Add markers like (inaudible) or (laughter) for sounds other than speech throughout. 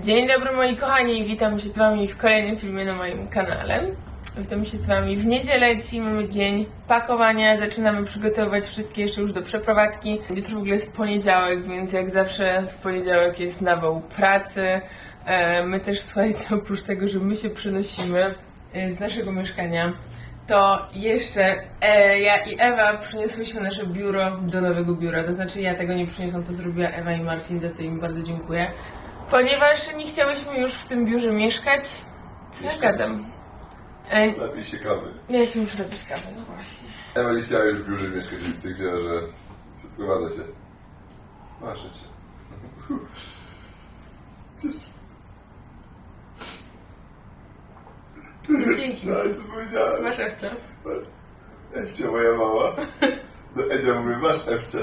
Dzień dobry moi kochani, witam się z wami w kolejnym filmie na moim kanale. Witam się z wami w niedzielę, dzisiaj mamy dzień pakowania, zaczynamy przygotowywać wszystkie jeszcze już do przeprowadzki. Jutro w ogóle jest poniedziałek, więc jak zawsze w poniedziałek jest nawał pracy. E, My też, słuchajcie, oprócz tego, że my się przenosimy e, z naszego mieszkania, to jeszcze e, ja i Ewa przyniosłyśmy nasze biuro do nowego biura. To znaczy ja tego nie przyniosłam, to zrobiła Ewa i Marcin, za co im bardzo dziękuję. Ponieważ nie chciałyśmy już w tym biurze mieszkać. Co ja Mieszkać. gadam? E, Napij się kawy. ja się muszę napić kawę, no właśnie. Ewa nie chciała już w biurze mieszkać, więc stwierdziła, że wprowadza się. Masz życie. Dzięki. No, co powiedziałem. Masz Ewcia. Ewcia, moja mała. Do Edzia mówię, masz Ewcia.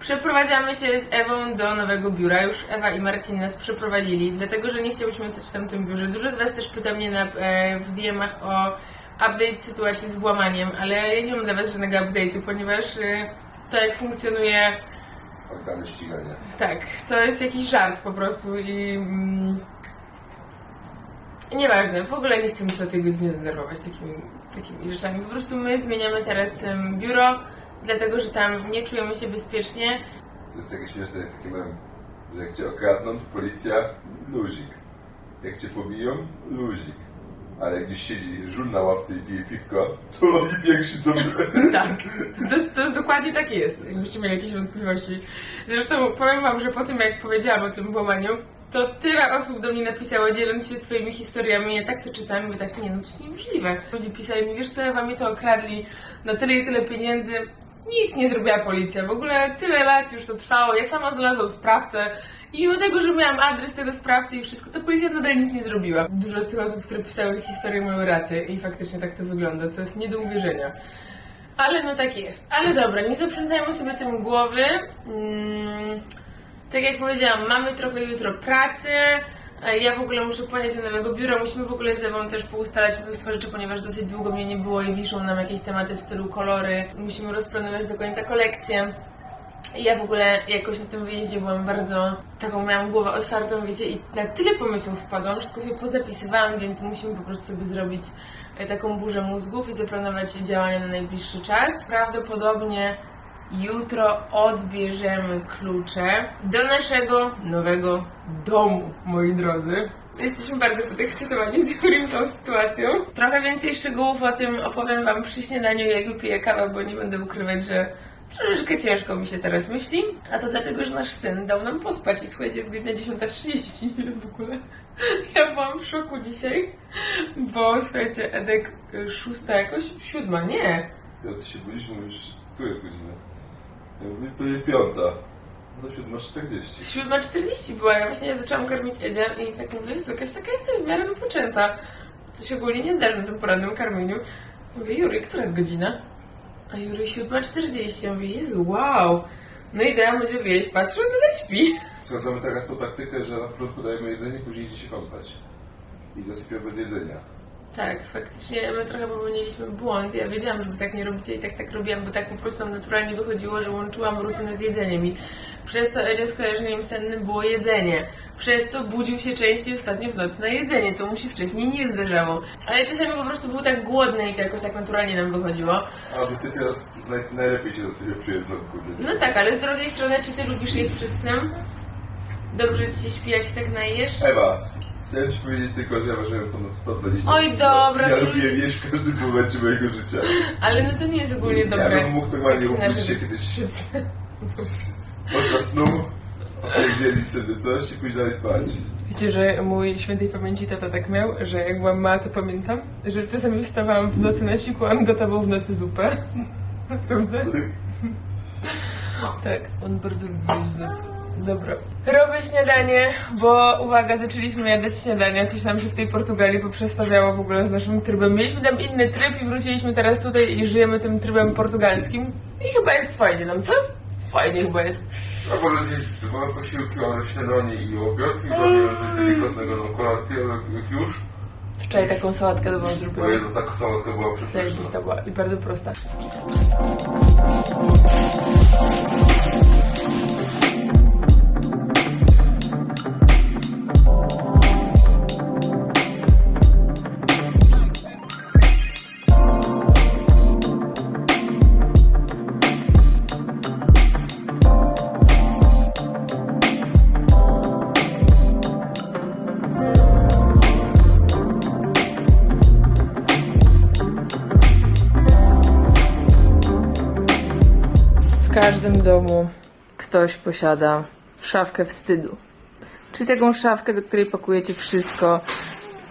Przeprowadzamy się z Ewą do nowego biura. Już Ewa i Marcin nas przeprowadzili, dlatego że nie chciałyśmy stać w tamtym biurze. Dużo z Was też pyta mnie na, e, w DM-ach o update sytuacji z włamaniem, ale ja nie mam dla Was żadnego update'u, ponieważ e, to jak funkcjonuje Organy ścigania. Tak, to jest jakiś żart po prostu i. Mm, nieważne, w ogóle nie chcę mi się o tej godzinie denerwować takimi, takimi rzeczami. Po prostu my zmieniamy teraz em, biuro, dlatego że tam nie czujemy się bezpiecznie. To jest takie śmieszne, jest taki mem, że jak cię okradną, to policja, luzik. Jak cię pobiją, luzik. Ale jak gdzieś siedzi żul na ławce i pije piwko, to oni pierwsi są... (laughs) Tak, to jest, to jest dokładnie tak jest, jakbyście mieli jakieś wątpliwości. Zresztą powiem Wam, że po tym jak powiedziałam o tym włamaniu, to tyle osób do mnie napisało, dzieląc się swoimi historiami. Ja tak to czytałam i mówię tak, nie no to jest niemożliwe. Ludzie pisali mi, wiesz co, wam mi to okradli na tyle i tyle pieniędzy. Nic nie zrobiła policja. W ogóle tyle lat już to trwało. Ja sama znalazłam sprawcę. I mimo tego, że miałam adres tego sprawcy i wszystko, to policja nadal nic nie zrobiła. Dużo z tych osób, które pisały te historie, mają rację i faktycznie tak to wygląda, co jest nie do uwierzenia. Ale no tak jest. Ale dobra, nie zaprzątajmy sobie tym głowy. Mm, tak jak powiedziałam, mamy trochę jutro pracy. E, Ja w ogóle muszę pojechać do nowego biura. Musimy w ogóle z Ewą też poustalać mnóstwo rzeczy, ponieważ dosyć długo mnie nie było i wiszą nam jakieś tematy w stylu kolory. Musimy rozplanować do końca kolekcję. Ja w ogóle jakoś na tym wyjeździe byłam bardzo, taką miałam głowę otwartą, wiecie, i na tyle pomysłów wpadłam, wszystko się pozapisywałam, więc musimy po prostu sobie zrobić e, taką burzę mózgów i zaplanować działania na najbliższy czas. Prawdopodobnie jutro odbierzemy klucze do naszego nowego domu, moi drodzy. Jesteśmy bardzo podekscytowani z Jurim tą sytuacją. Trochę więcej szczegółów o tym opowiem Wam przy śniadaniu, jak wypiję kawę, bo nie będę ukrywać, że troszeczkę ciężko mi się teraz myśli. A to dlatego, że nasz syn dał nam pospać i słuchajcie, jest godzina 10.30 ile w ogóle. (laughs) Ja byłam w szoku dzisiaj, bo słuchajcie, Edek y, szósta jakoś, siódma, nie. Ja ty się budzisz, mówisz, tu jest godzina. Ja mówię, pewnie piąta. No to 7.40. 7.40 była, ja właśnie zaczęłam karmić Edzia i tak mówię, jakaś taka jestem w miarę wypoczęta. Co się ogólnie nie zdarzy na tym porannym karmieniu. Mówię, Jury, która jest godzina? A Jury 7.40. Ja mówię, Jezu, wow. No i dałam będzie wyjeść, patrzę, on nadal śpi. Sprawdzamy teraz tą taktykę, że na początku dajemy jedzenie, później idzie się kąpać. I zasypia bez jedzenia. Tak, faktycznie my trochę popełniliśmy błąd. Ja wiedziałam, żeby tak nie robić i tak tak robiłam, bo tak po prostu nam naturalnie wychodziło, że łączyłam rutynę z jedzeniem i przez to Edzia skojarzeniem sennym było jedzenie. Przez co budził się częściej ostatnio w nocy na jedzenie, co mu się wcześniej nie zdarzało. Ale czasami po prostu był tak głodny i to jakoś tak naturalnie nam wychodziło. A zasypia, naj, najlepiej się zasypia przy jedzonku. nie? No tak, ale z drugiej strony, czy ty lubisz jeść przed snem? Dobrze ci się śpi, jak się tak najesz? Ewa, chciałem ci powiedzieć tylko, że ja ważyłem ponad 120 Oj, dobra, Ja to lubię ludzie- jeść w każdym momencie mojego życia. Ale no to nie jest ogólnie Ja dobre. bym mógł normalnie jak się kiedyś. Podczas snu powiedzieli sobie coś i pójść dalej spać. Wiecie, że mój świętej pamięci tata tak miał, że jak byłam mała, to pamiętam, że czasami wstawałam w nocy na siku, a on gotował w nocy zupę. (laughs) Naprawdę? Tak, on bardzo lubi jeść w nocy. Dobra. Robię śniadanie, bo uwaga, zaczęliśmy jadać śniadania, coś nam się w tej Portugalii poprzestawiało w ogóle z naszym trybem. Mieliśmy tam inny tryb i wróciliśmy teraz tutaj i żyjemy tym trybem portugalskim. I chyba jest fajnie nam, co? Fajnie chyba jest. Może zjeść dwa posiłki, ale śniadanie i obiad i robię coś delikatnego na kolację, jak, jak już. Wczoraj taką sałatkę dobrą Bo zrobiłam. jedna taka sałatka była przepyszna. Zajebista była i bardzo prosta. Domu ktoś posiada szafkę wstydu. Czyli taką szafkę, do której pakujecie wszystko.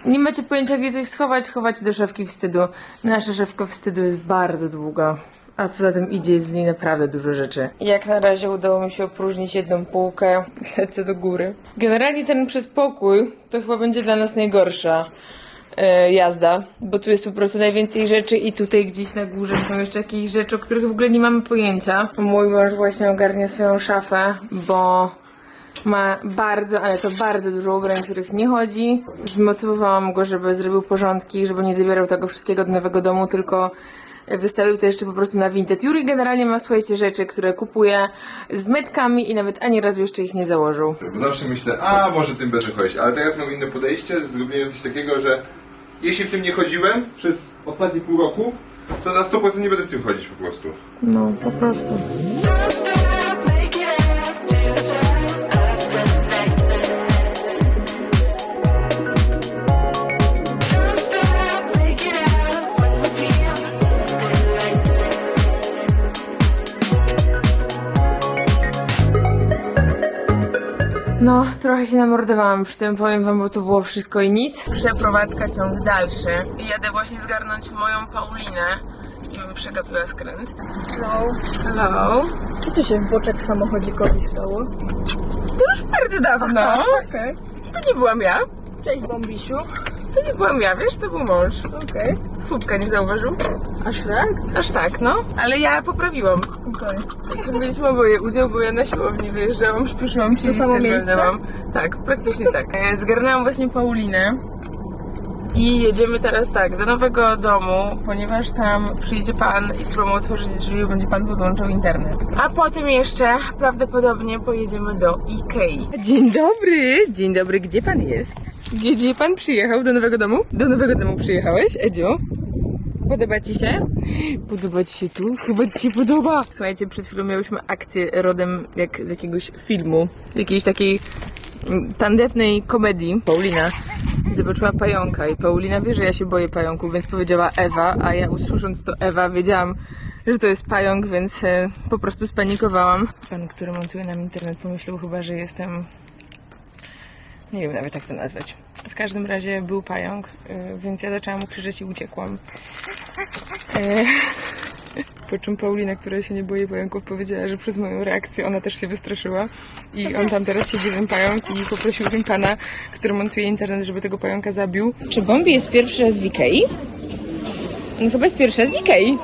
Nie macie pojęcia, gdzie coś schować, chowacie do szafki wstydu. Nasza szafka wstydu jest bardzo długa. A co za tym idzie, jest w niej naprawdę dużo rzeczy. Jak na razie udało mi się opróżnić jedną półkę. (laughs) Lecę do góry. Generalnie ten przedpokój to chyba będzie dla nas najgorsza jazda, bo tu jest po prostu najwięcej rzeczy i tutaj gdzieś na górze są jeszcze jakieś rzeczy, o których w ogóle nie mamy pojęcia. Mój mąż właśnie ogarnia swoją szafę, bo ma bardzo, ale to bardzo dużo ubrań, których nie chodzi. Zmotywowałam go, żeby zrobił porządki, żeby nie zabierał tego wszystkiego do nowego domu, tylko wystawił to jeszcze po prostu na Vinted. Juri generalnie ma, słuchajcie, rzeczy, które kupuje z metkami i nawet ani razu jeszcze ich nie założył. Zawsze myślę, a może tym będę chodzić, ale teraz mam inne podejście, zrobiłem coś takiego, że jeśli w tym nie chodziłem przez ostatnie pół roku, to na 100% nie będę w tym chodzić po prostu. No, po prostu. No, trochę się namordowałam przy tym, powiem wam, bo to było wszystko i nic. Przeprowadzka ciąg dalszy. Jadę właśnie zgarnąć moją Paulinę i bym przegapiła skręt. Hello. Hello. Co tu się w boczek samochodzikowi stało? To już bardzo dawno. (laughs) Okej. I to nie byłam ja. Cześć Bombisiu. To nie byłam ja, wiesz, to był mąż. Okej. Słupka nie zauważył. Aż tak? Aż tak, no. Ale ja poprawiłam. Okej. Także mieliśmy oboje udział, bo ja na siłowni wyjeżdżałam, śpieszyłam się To i samo też miejsce? walnęłam. Tak, praktycznie tak. E, Zgarnęłam właśnie Paulinę i jedziemy teraz tak, do nowego domu, ponieważ tam przyjdzie pan i trzeba mu otworzyć drzwi, bo będzie pan podłączał internet. A potem jeszcze prawdopodobnie pojedziemy do Ikei. Dzień dobry, dzień dobry, gdzie pan jest? Gdzie pan przyjechał do nowego domu? Do nowego domu przyjechałeś, Edziu? Podoba ci się? Podoba ci się tu? Chyba ci się podoba. Słuchajcie, przed chwilą miałyśmy akcję rodem jak z jakiegoś filmu, jakiejś takiej mm, tandetnej komedii. Paulina zobaczyła pająka i Paulina wie, że ja się boję pająków, więc powiedziała Ewa, a ja usłysząc to Ewa wiedziałam, że to jest pająk, więc e, po prostu spanikowałam. Pan, który montuje nam internet pomyślał chyba, że jestem nie wiem nawet jak to nazwać. W każdym razie był pająk, y, więc ja zaczęłam mu krzyczeć i uciekłam. E, (laughs) Po czym Paulina, która się nie boi pająków, powiedziała, że przez moją reakcję ona też się wystraszyła. I on tam teraz siedzi ten pająk i poprosił ten pana, który montuje internet, żeby tego pająka zabił. Czy Bombi jest pierwszy raz w Ikei? No chyba jest pierwszy raz w Ikei.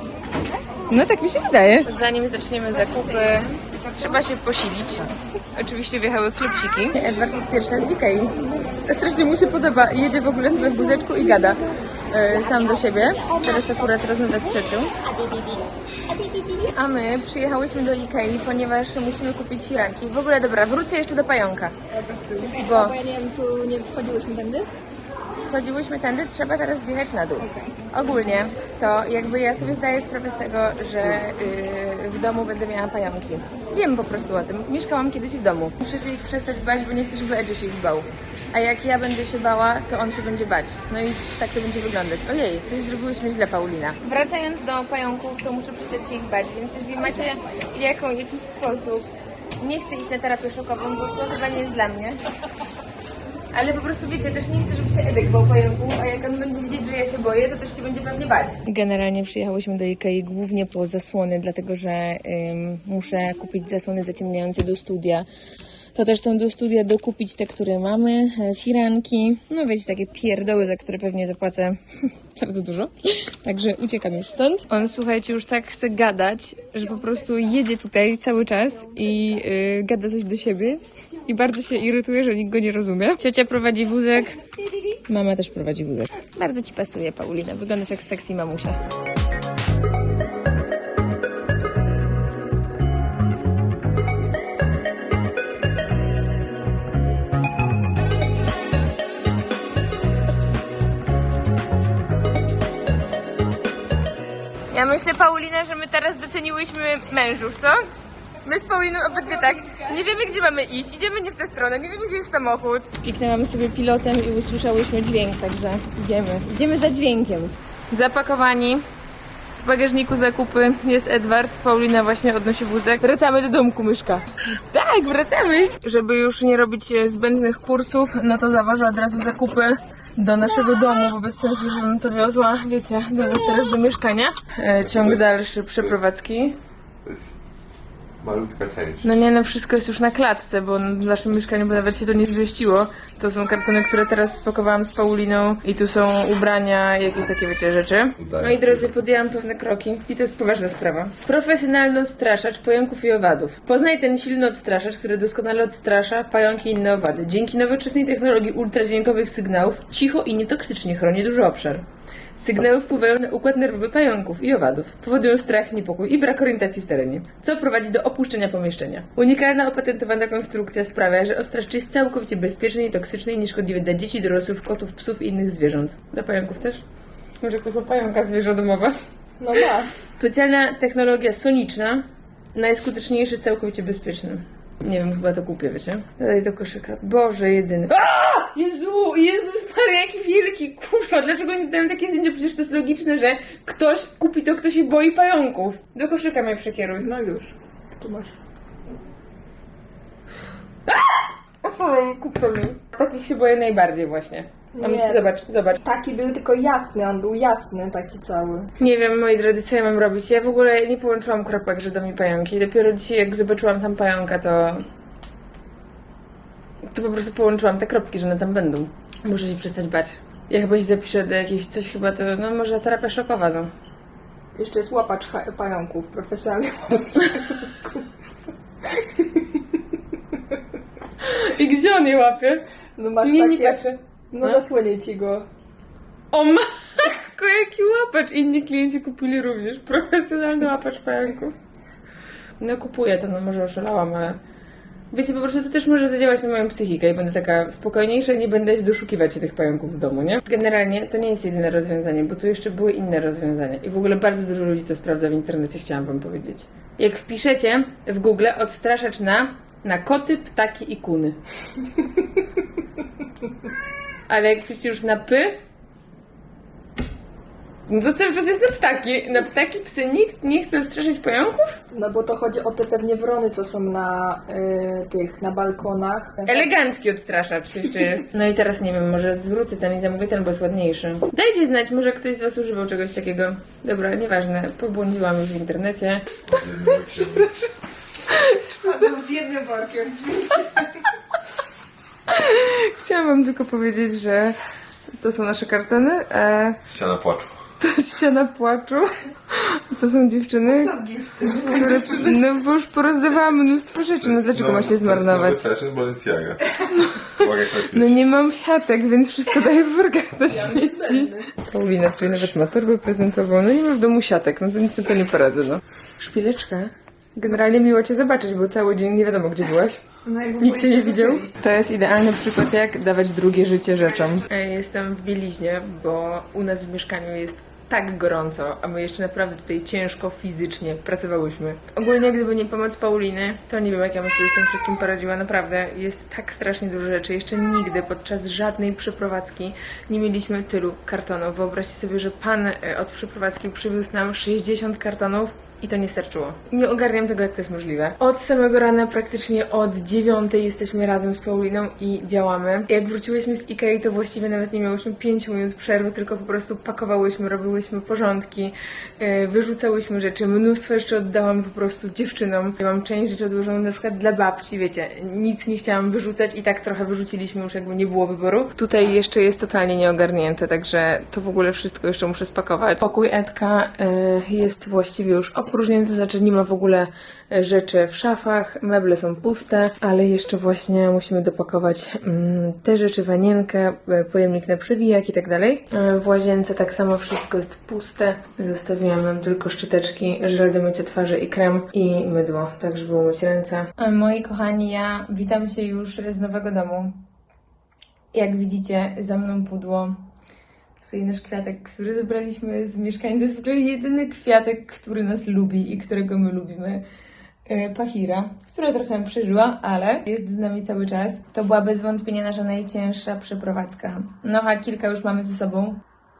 No tak mi się wydaje. Zanim zaczniemy zakupy, trzeba się posilić. Oczywiście wjechały klepsiki. Edward jest pierwszy raz w Ikei. Strasznie mu się podoba. Jedzie w ogóle sobie w wózeczku i gada e, sam do siebie. Teraz akurat rozmawia z ciocią. A my przyjechałyśmy do Ikei, ponieważ musimy kupić firanki. W ogóle dobra, wrócę jeszcze do pająka. Bo Bo ja nie wiem, tu nie wchodziłyśmy tędy? Chodziłyśmy tędy, trzeba teraz zjechać na dół. Ogólnie to jakby ja sobie zdaję sprawę z tego, że yy, w domu będę miała pająki. Wiem po prostu o tym. Mieszkałam kiedyś w domu. Muszę się ich przestać bać, bo nie chcę, żeby Edge się ich bał. A jak ja będę się bała, to on się będzie bać. No i tak to będzie wyglądać. Ojej, coś zrobiłyśmy źle, Paulina. Wracając do pająków, to muszę przestać się ich bać, więc jeżeli macie jaką, jakiś sposób, nie chcę iść na terapię szokową, bo to chyba nie jest dla mnie. Ale po prostu wiecie, też nie chcę, żeby się Edek bał pająków, a jak on będzie widzieć, że ja się boję, to też się będzie pewnie bać. Generalnie przyjechałyśmy do Ikei głównie po zasłony, dlatego że ym, muszę kupić zasłony zaciemniające do studia. To też są do studia dokupić te, które mamy, e, firanki, no wiecie, takie pierdoły, za które pewnie zapłacę (laughs) bardzo dużo. Także uciekam już stąd. On, słuchajcie, już tak chce gadać, że po prostu jedzie tutaj cały czas i yy, gada coś do siebie. I bardzo się irytuje, że nikt go nie rozumie. Ciocia prowadzi wózek, mama też prowadzi wózek. Bardzo ci pasuje, Paulina. Wyglądasz jak sexy mamusia. Ja myślę, Paulina, że my teraz doceniłyśmy mężów, co? My z Pauliną obydwie tak. Nie wiemy, gdzie mamy iść. Idziemy nie w tę stronę, nie wiemy, gdzie jest samochód. Kliknęłam sobie pilotem i usłyszałyśmy dźwięk, także idziemy. Idziemy za dźwiękiem. Zapakowani. W bagażniku zakupy jest Edward, Paulina właśnie odnosi wózek. Wracamy do domku, myszka. Tak, wracamy! Żeby już nie robić zbędnych kursów, no to zawożę od razu zakupy do naszego domu, bo bez sensu, żebym to wiozła, wiecie, do nas teraz do mieszkania. E, ciąg dalszy przeprowadzki. To jest malutka część. No nie, no wszystko jest już na klatce, bo w naszym mieszkaniu bo nawet się to nie zmieściło. To są kartony, które teraz spakowałam z Pauliną i tu są ubrania, jakieś takie, wiecie, rzeczy. Moi drodzy, podjęłam pewne kroki i to jest poważna sprawa. Profesjonalny odstraszacz pająków i owadów. Poznaj ten silny odstraszacz, który doskonale odstrasza pająki i inne owady. Dzięki nowoczesnej technologii ultradźwiękowych sygnałów cicho i nietoksycznie chroni duży obszar. Sygnały wpływają na układ nerwowy pająków i owadów, powodują strach, niepokój i brak orientacji w terenie, co prowadzi do opuszczenia pomieszczenia. Unikalna opatentowana konstrukcja sprawia, że ostracz jest całkowicie bezpieczny, toksyczny i nieszkodliwy dla dzieci, dorosłych, kotów, psów i innych zwierząt. Dla pająków też? Może ktoś ma pająka zwierzę domowe? No ma. Specjalna technologia soniczna, najskuteczniejszy, całkowicie bezpieczny. Nie wiem, chyba to kupię, wiecie? Dodaj do koszyka. Boże, jedyny. A! Jezu, Jezus Maria, jaki wielki, kurwa, dlaczego nie dałem takie zdjęcie? Przecież to jest logiczne, że ktoś kupi to, kto się boi pająków. Do koszyka mnie przekieruj. No już. Tu masz. Oj, kup to mi. Takich się boję najbardziej właśnie. A Nie. Zobacz, zobacz. Taki był tylko jasny, on był jasny, taki cały. Nie wiem, moi drodzy, co ja mam robić. Ja w ogóle nie połączyłam kropek, że do mi pająki. Dopiero dzisiaj, jak zobaczyłam tam pająka, to... To po prostu połączyłam te kropki, że one tam będą. Muszę się przestać bać. Ja chyba się zapiszę do jakiejś coś chyba to, no może terapia szokowa, no. Jeszcze jest łapacz ha- pająków, profesjonalny (laughs) łapacz. I gdzie on je łapie? No masz Nie, takie... nie patrzę. No zasłonię ci go. O matko, jaki łapacz! Inni klienci kupili również profesjonalny łapacz pająków. No kupuję to, no może oszalałam, ale... Wiecie, po prostu to też może zadziałać na moją psychikę i będę taka spokojniejsza i nie będę doszukiwać się tych pająków w domu, nie? Generalnie to nie jest jedyne rozwiązanie, bo tu jeszcze były inne rozwiązania. I w ogóle bardzo dużo ludzi to sprawdza w internecie, chciałam wam powiedzieć. Jak wpiszecie w Google odstraszacz na, na koty, ptaki i kuny. (laughs) Ale jak wpiszecie już na py, no to cały czas jest na ptaki. Na ptaki, psy. Nikt nie chce straszyć pająków? No bo to chodzi o te pewnie wrony, co są na y, tych, na balkonach. Elegancki odstraszacz jeszcze jest. No i teraz nie wiem, może zwrócę ten i zamówię ten, bo jest ładniejszy. Dajcie znać, może ktoś z Was używał czegoś takiego. Dobra, nieważne. Pobłądziłam już w internecie. Był z jednym workiem. Chciałam Wam tylko powiedzieć, że to są nasze kartony. E, Ściana płaczu. To jest ściana płaczu. To są dziewczyny, Co gifty? które... No bo już porozdawałam mnóstwo rzeczy. No dlaczego ma się zmarnować? To jest nowy Balenciaga. No nie mam siatek, więc wszystko daję w workach na śmieci. Paulina tutaj nawet ma torbę prezentową. No nie ma w domu siatek, no to nic na to nie poradzę, no. Szpileczka. Generalnie miło Cię zobaczyć, bo cały dzień nie wiadomo gdzie byłaś. Nikt Cię nie widział? To jest idealny przykład, jak dawać drugie życie rzeczom. Jestem w bieliźnie, bo u nas w mieszkaniu jest tak gorąco, a my jeszcze naprawdę tutaj ciężko fizycznie pracowałyśmy. Ogólnie, gdyby nie pomoc Pauliny, to nie wiem, jak ja bym sobie z tym wszystkim poradziła. Naprawdę jest tak strasznie dużo rzeczy. Jeszcze nigdy podczas żadnej przeprowadzki nie mieliśmy tylu kartonów. Wyobraźcie sobie, że pan e, od przeprowadzki przywiózł nam 60 kartonów i to nie starczyło. Nie ogarniam tego, jak to jest możliwe. Od samego rana, praktycznie od dziewiątej jesteśmy razem z Pauliną i działamy. Jak wróciłyśmy z Ikei, to właściwie nawet nie miałyśmy 5 minut przerwy, tylko po prostu pakowałyśmy, robiłyśmy porządki, yy, wyrzucałyśmy rzeczy. Mnóstwo jeszcze oddałam po prostu dziewczynom. Mam część rzeczy odłożoną na przykład dla babci, wiecie. Nic nie chciałam wyrzucać i tak trochę wyrzuciliśmy, już jakby nie było wyboru. Tutaj jeszcze jest totalnie nieogarnięte, także to w ogóle wszystko jeszcze muszę spakować. Pokój Edka yy, jest właściwie już opróżnięty, to znaczy nie ma w ogóle e, rzeczy w szafach, meble są puste, ale jeszcze właśnie musimy dopakować mm, te rzeczy, wanienkę, e, pojemnik na przewijak i tak dalej. E, W łazience tak samo wszystko jest puste. Zostawiłam nam tylko szczoteczki, żel do mycia twarzy i krem i mydło, tak żeby umyć ręce. Moi kochani, ja witam się już z nowego domu. Jak widzicie, za mną pudło stoi nasz kwiatek, który zebraliśmy z mieszkania. To jest w ogóle jedyny kwiatek, który nas lubi i którego my lubimy. E, Pachira, która trochę przeżyła, ale jest z nami cały czas. To była bez wątpienia nasza najcięższa przeprowadzka. No a kilka już mamy ze sobą.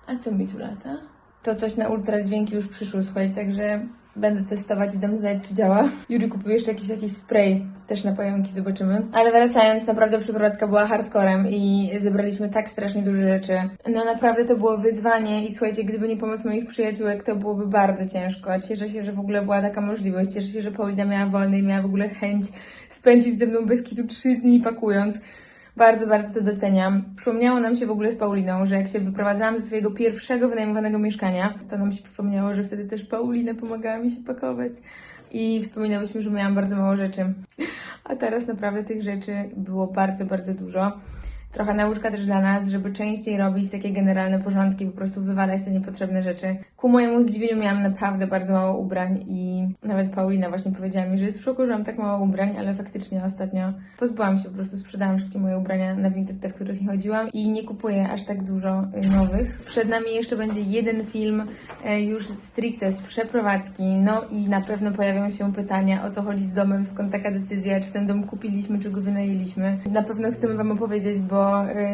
A co mi tu lata? To coś na ultradźwięki już przyszło, słuchajcie, także będę testować i dam znać, czy działa. Juri kupił jeszcze jakiś, jakiś spray, też na pająki, zobaczymy. Ale wracając, naprawdę przeprowadzka była hardcorem i zebraliśmy tak strasznie dużo rzeczy. No naprawdę to było wyzwanie i słuchajcie, gdyby nie pomoc moich przyjaciółek, to byłoby bardzo ciężko. Cieszę się, że w ogóle była taka możliwość. Cieszę się, że Paulina miała wolny i miała w ogóle chęć spędzić ze mną bez kitu trzy dni pakując. Bardzo, bardzo to doceniam. Przypomniało nam się w ogóle z Pauliną, że jak się wyprowadzałam ze swojego pierwszego wynajmowanego mieszkania, to nam się przypomniało, że wtedy też Paulina pomagała mi się pakować. I wspominałyśmy, że miałam bardzo mało rzeczy. A teraz naprawdę tych rzeczy było bardzo, bardzo dużo. Trochę nauczka też dla nas, żeby częściej robić takie generalne porządki, po prostu wywalać te niepotrzebne rzeczy. Ku mojemu zdziwieniu miałam naprawdę bardzo mało ubrań i nawet Paulina właśnie powiedziała mi, że jest w szoku, że mam tak mało ubrań, ale faktycznie ostatnio pozbyłam się, po prostu sprzedałam wszystkie moje ubrania na Vinted, te, w których nie chodziłam i nie kupuję aż tak dużo y, nowych. Przed nami jeszcze będzie jeden film e, już stricte z przeprowadzki, no i na pewno pojawią się pytania, o co chodzi z domem, skąd taka decyzja, czy ten dom kupiliśmy, czy go wynajęliśmy. Na pewno chcemy Wam opowiedzieć, bo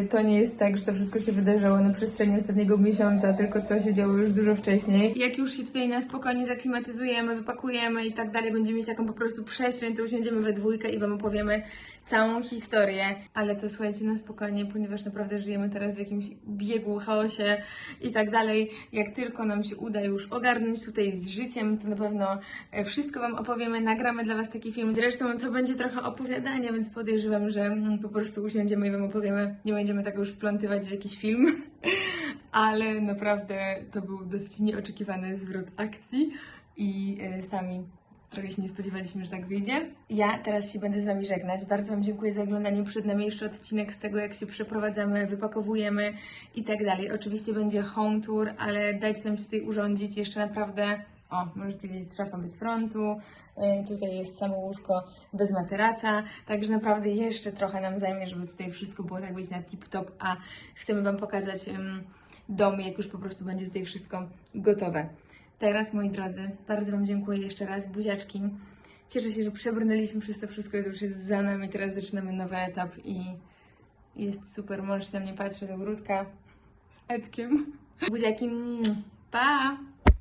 y, to nie jest tak, że to wszystko się wydarzyło na przestrzeni ostatniego miesiąca, tylko to się działo już dużo wcześniej. Jak już się tutaj na spokojnie zaklimatyzujemy, wypakujemy i tak dalej, będziemy mieć taką po prostu przestrzeń, to usiądziemy we dwójkę i Wam opowiemy całą historię. Ale to słuchajcie na spokojnie, ponieważ naprawdę żyjemy teraz w jakimś biegu, chaosie i tak dalej. Jak tylko nam się uda już ogarnąć tutaj z życiem, to na pewno e, wszystko Wam opowiemy, nagramy dla Was taki film. Zresztą to będzie trochę opowiadania, więc podejrzewam, że mm, po prostu usiądziemy i Wam opowiemy. Nie będziemy tak już wplątywać w jakiś film, (laughs) ale naprawdę to był dosyć nieoczekiwany zwrot akcji i e, sami trochę się nie spodziewaliśmy, że tak wyjdzie. Ja teraz się będę z Wami żegnać. Bardzo Wam dziękuję za oglądanie. Przed nami jeszcze odcinek z tego, jak się przeprowadzamy, wypakowujemy i tak dalej. Oczywiście będzie home tour, ale dajcie nam tutaj urządzić jeszcze naprawdę. O, możecie widzieć szafa bez frontu. Yy, tutaj jest samo łóżko bez materaca. Także naprawdę jeszcze trochę nam zajmie, żeby tutaj wszystko było tak być na tip-top, a chcemy Wam pokazać dom, jak już po prostu będzie tutaj wszystko gotowe. Teraz, moi drodzy, bardzo Wam dziękuję jeszcze raz. Buziaczki. Cieszę się, że przebrnęliśmy przez to wszystko i to już jest za nami. Teraz zaczynamy nowy etap i jest super. Możesz na mnie patrzeć z ogródka z Edkiem. Buziaki. Pa!